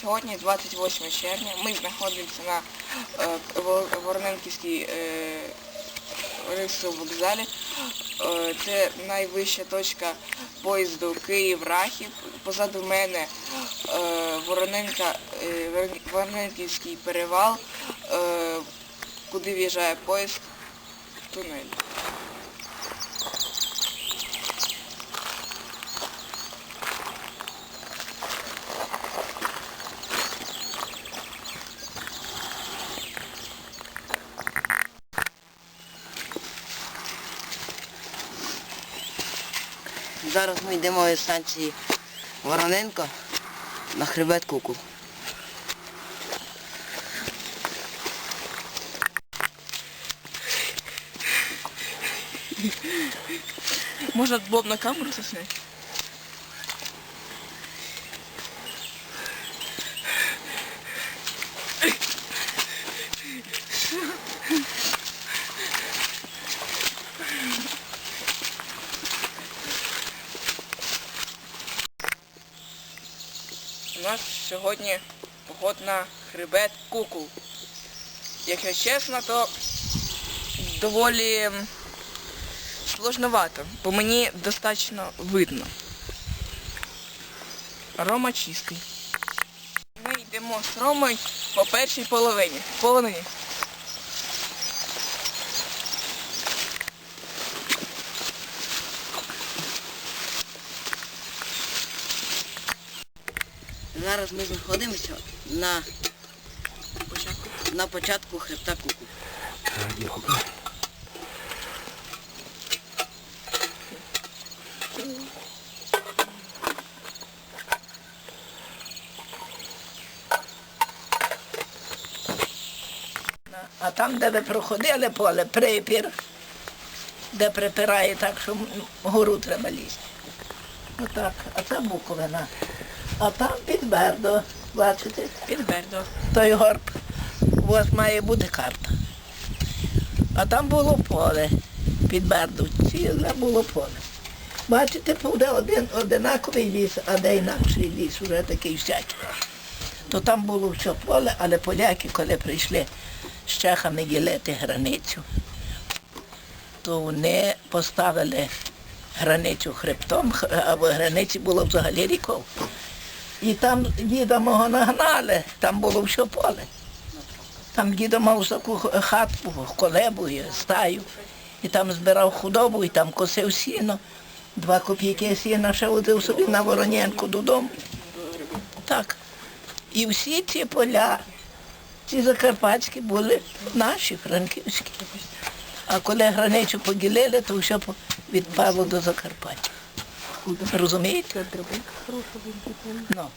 Сьогодні 28 червня. Ми знаходимося на е, Вор- Вороненківській е, рейсовому вокзалі. Е, Це найвища точка поїзду Київ-Рахів. Позаду мене Вороненка, Ворон- Вороненківський перевал, куди в'їжджає поїзд в тунель. Зараз ми йдемо від станції Вороненко на хребет Куку. Можна було б на камеру це нас сьогодні поход на хребет Кукул. Якщо чесно, то доволі сложновато, бо мені достатньо видно. Рома чистий. Ми йдемо з Ромою по першій половині. Полонині. Зараз ми знаходимося на, Початку. на початку хребта Куку. А там, де ви проходили поле, припір, де припирає так, що гору треба лізти. Отак, а це Буковина. А там підбердо, бачите, Під Бердо. той горб. Вас має бути карта. А там було поле під Берду, ціле було поле. Бачите, буде один одинаковий ліс, а де інакший ліс, вже такий всякий. То там було все поле, але поляки, коли прийшли з чехами ділити границю, то вони поставили границю хребтом, а в границі було взагалі ріков. І там діда мого нагнали, там було все поле. Там дідо мав таку хатку, колебу, стаю. І там збирав худобу, і там косив сіно. Два копійки сіна ще водив собі на Вороненку додому. Так. І всі ці поля, ці закарпатські були наші, франківські. А коли границю поділили, то все відпало до Закарпаття. Розумієте? Ну.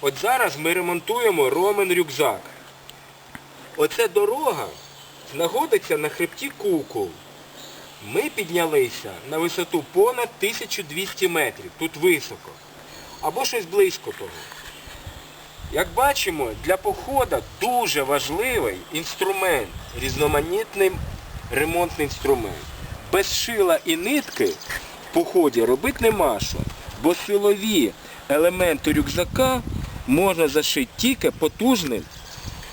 От зараз ми ремонтуємо Ромен рюкзак. Оце дорога знаходиться на хребті Кукол. Ми піднялися на висоту понад 1200 метрів. Тут високо. Або щось близько того. Як бачимо, для походу дуже важливий інструмент, різноманітний ремонтний інструмент. Без шила і нитки поході робити нема що, бо силові елементи рюкзака можна зашити тільки потужним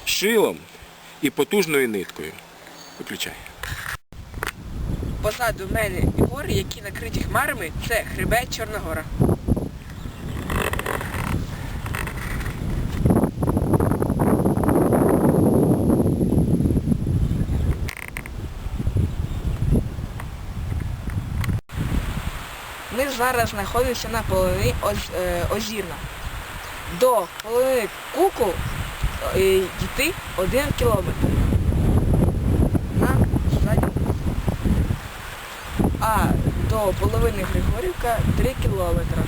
шилом і потужною ниткою. Виключай. Позаду мене гори, які накриті хмарами, це хребет Чорногора. Зараз знаходимося на половині е, Озірна. До половини Куку е, йти один кілометр. На задньому а до половини Григорівка 3 кілометри.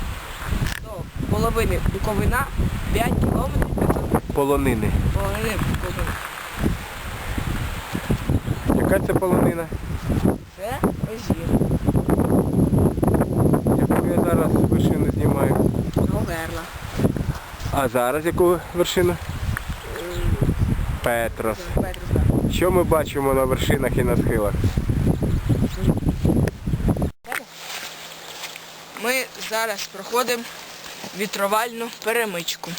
До половини Буковина 5 кілометрів 500 Полонини. Буковина. Яка це полонина? Це озір. Зараз вершину знімаю. Говерла. А зараз яку вершину? Петрос. Що ми бачимо на вершинах і на схилах? Ми зараз проходимо вітровальну перемичку.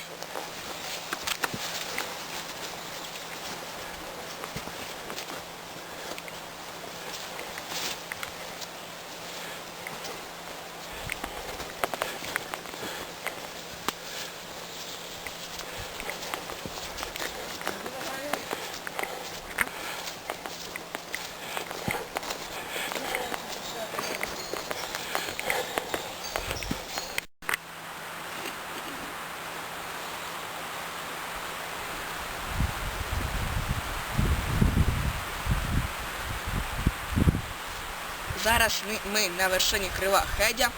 Зараз ми, на вершині крила Хедя.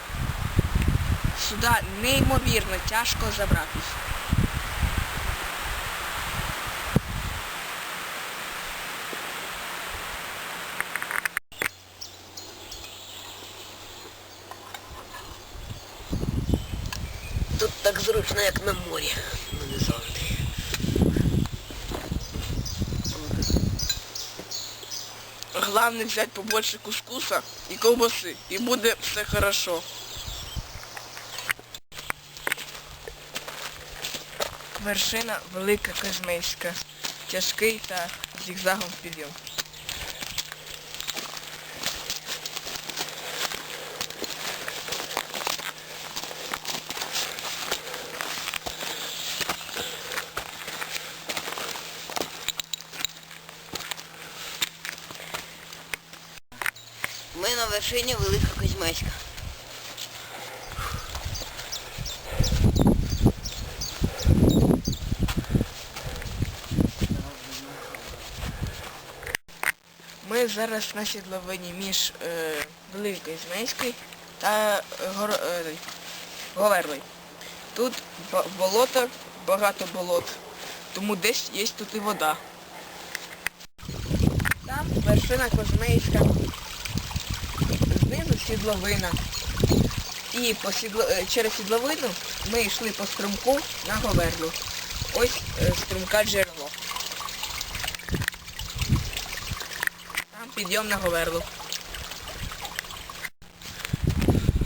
Сюди неймовірно тяжко забратись. Тут так зручно, як на морі. Головне взяти побольше кускуса і ковбаси, і буде все хорошо. Вершина Велика Казмейська. Тяжкий та зігзагом підйом. Ми на вершині Велика Кузьмецька. Ми зараз на сідловині між е, Великою Змейською та е, Гор... е, Говерлою. Тут болото, багато болот, тому десь є тут і вода. Там вершина Козмейська, знизу сідловина. І по сідло... е, через сідловину ми йшли по струмку на Говерлу. Ось е, струмка джерело. Там підйом на Говерлу.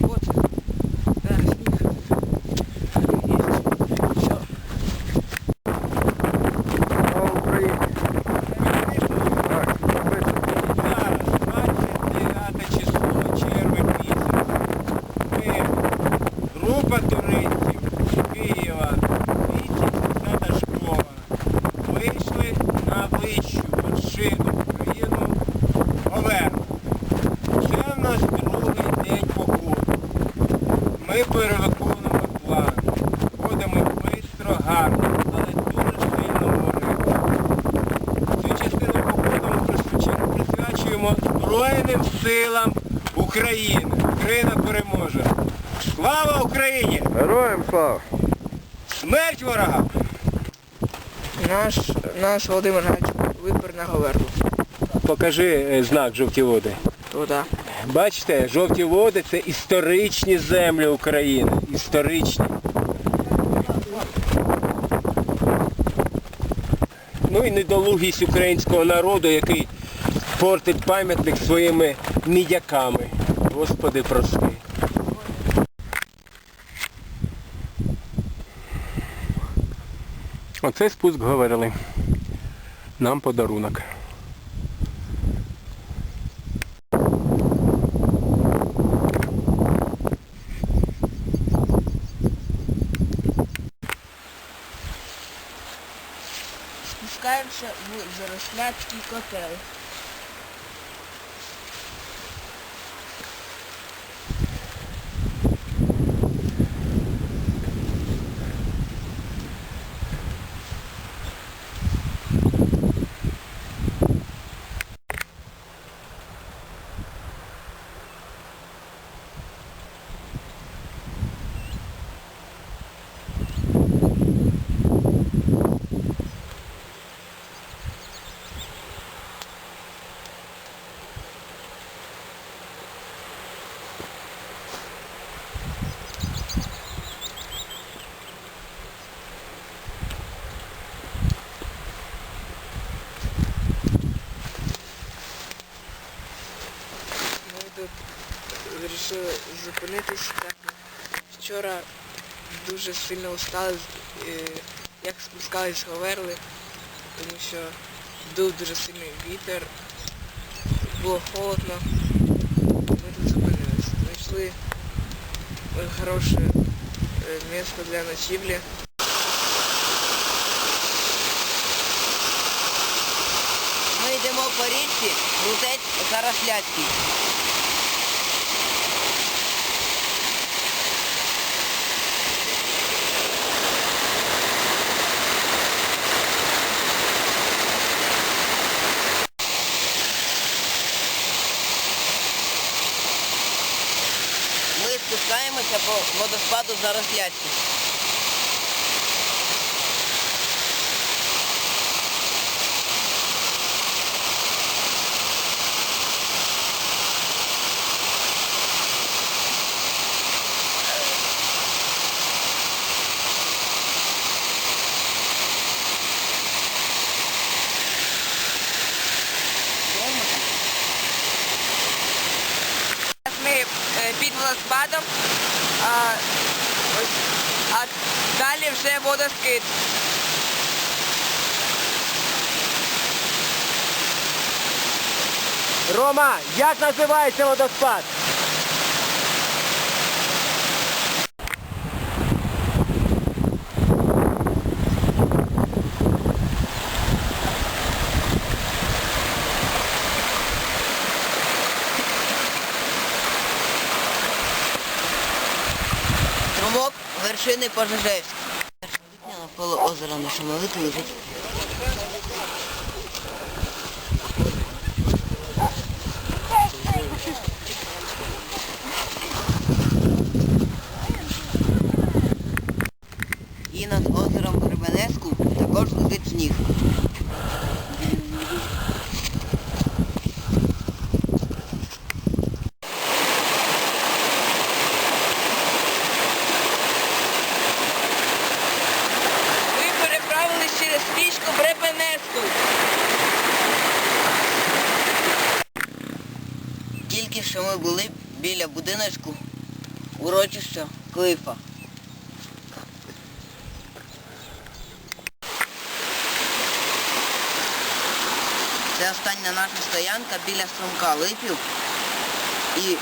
От. Зараз сніг. Все. Зараз 29 число, червень місяць. Ми, група туристів з Києва, 230 школа, вийшли на вищу вершину Україну Оверну. Це в нас другий день походу. Ми перевиконуємо план. Ходимо швидко, гарно, але дуже сильно горить. Цю частину походу ми присвячуємо- присвячуємо Збройним силам України. Україна переможе. Слава Україні! Героям слава! Смерть ворогам! Наш, наш Володимир Гач випер на Говерлу. Покажи е, знак жовті води. Туди. Бачите, жовті води це історичні землі України. Історичні. Ну і недолугість українського народу, який портить пам'ятник своїми мідяками. Господи, прости. Оце спуск говорили. Нам подарунок. В Заросляцький так. Вчора дуже сильно устали, е, як спускались Говерли, тому що дув дуже сильний вітер, було холодно. Ми тут зупинились. Знайшли хороше е, місце для ночівлі. Ми йдемо по річці, крутець Заросляцький. Ми спускаємося по водоспаду Заросляцький. Ми е, під водоспадом, а, ось, а далі вже водоскид. Рома, як називається водоспад? Струмок вершини Пожежевськ. Навколо озера на Шумовику лежить. Сніг. Тільки що ми були біля будиночку урочища Клифа. Це остання наша стоянка біля струмка Липів і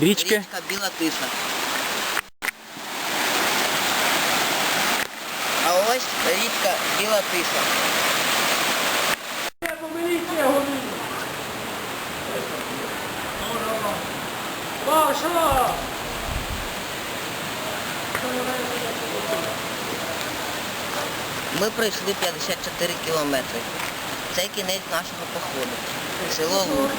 Річки? річка Біла Тиса. А ось річка Біла Тиса. Ми пройшли 54 кілометри. Це кінець нашого походу. Село Луг.